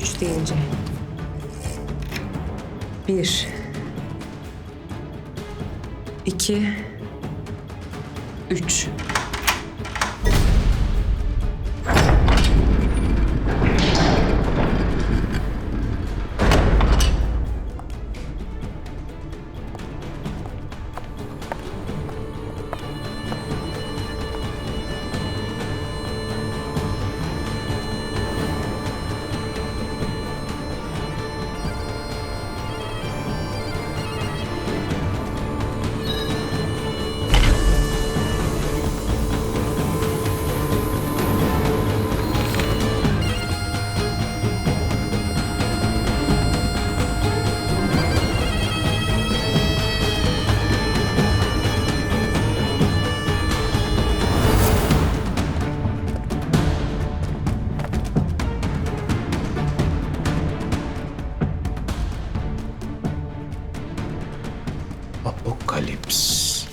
üç deyince. Bir. iki, Üç. Apokalips.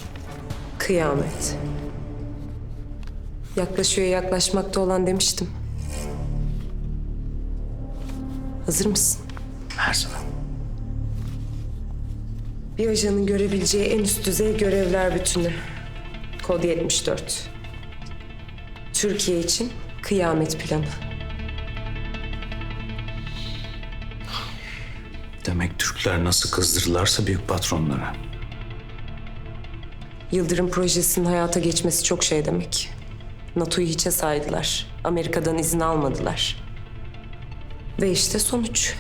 Kıyamet. Yaklaşıyor yaklaşmakta olan demiştim. Hazır mısın? Her zaman. Bir ajanın görebileceği en üst düzey görevler bütünü. Kod 74. Türkiye için kıyamet planı. Demek Türkler nasıl kızdırırlarsa büyük patronlara. Yıldırım projesinin hayata geçmesi çok şey demek. NATO'yu hiçe saydılar. Amerika'dan izin almadılar. Ve işte sonuç.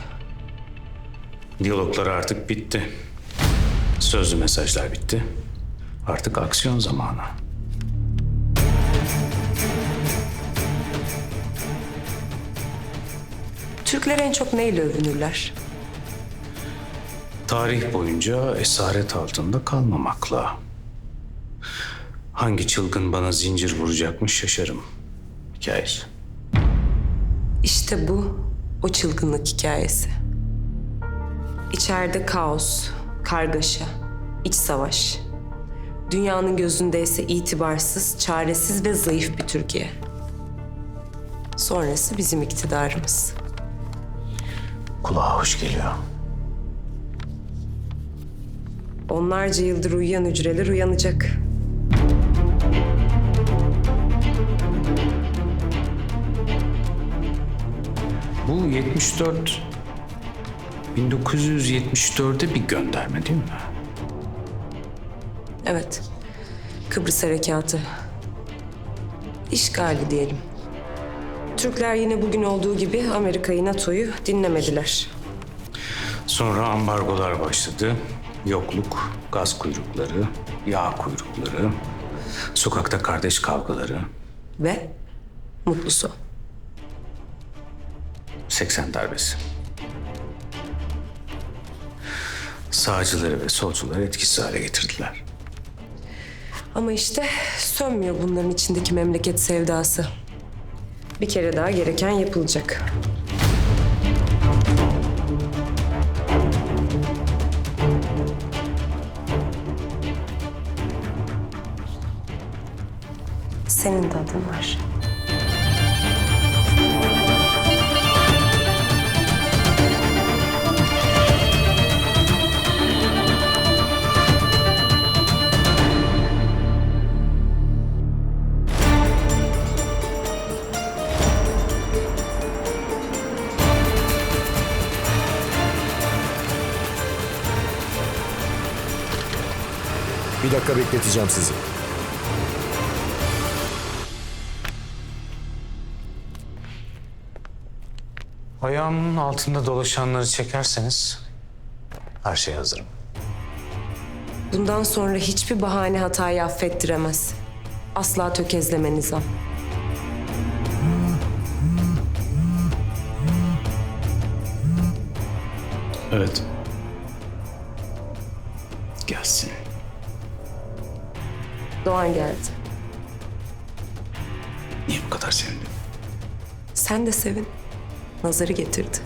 Diyaloglar artık bitti. Sözlü mesajlar bitti. Artık aksiyon zamanı. Türkler en çok neyle övünürler? Tarih boyunca esaret altında kalmamakla. Hangi çılgın bana zincir vuracakmış şaşarım. Hikayesi. İşte bu o çılgınlık hikayesi. İçeride kaos, kargaşa, iç savaş. Dünyanın gözünde ise itibarsız, çaresiz ve zayıf bir Türkiye. Sonrası bizim iktidarımız. Kulağa hoş geliyor. Onlarca yıldır uyuyan hücreler uyanacak. Bu 74 1974'e bir gönderme değil mi? Evet. Kıbrıs Harekatı. İşgali diyelim. Türkler yine bugün olduğu gibi Amerika'yı, NATO'yu dinlemediler. Sonra ambargolar başladı. Yokluk, gaz kuyrukları, yağ kuyrukları, sokakta kardeş kavgaları, Ve mutlusu. 80 darbesi. Sağcıları ve solcuları etkisiz hale getirdiler. Ama işte sönmüyor bunların içindeki memleket sevdası. Bir kere daha gereken yapılacak. Senin de adın var. Bir dakika bekleteceğim sizi. Ayağımın altında dolaşanları çekerseniz her şey hazırım. Bundan sonra hiçbir bahane hatayı affettiremez. Asla tökezleme Nizam. Evet. Doğan geldi. Niye bu kadar sevindin? Sen de sevin. Nazarı getirdi.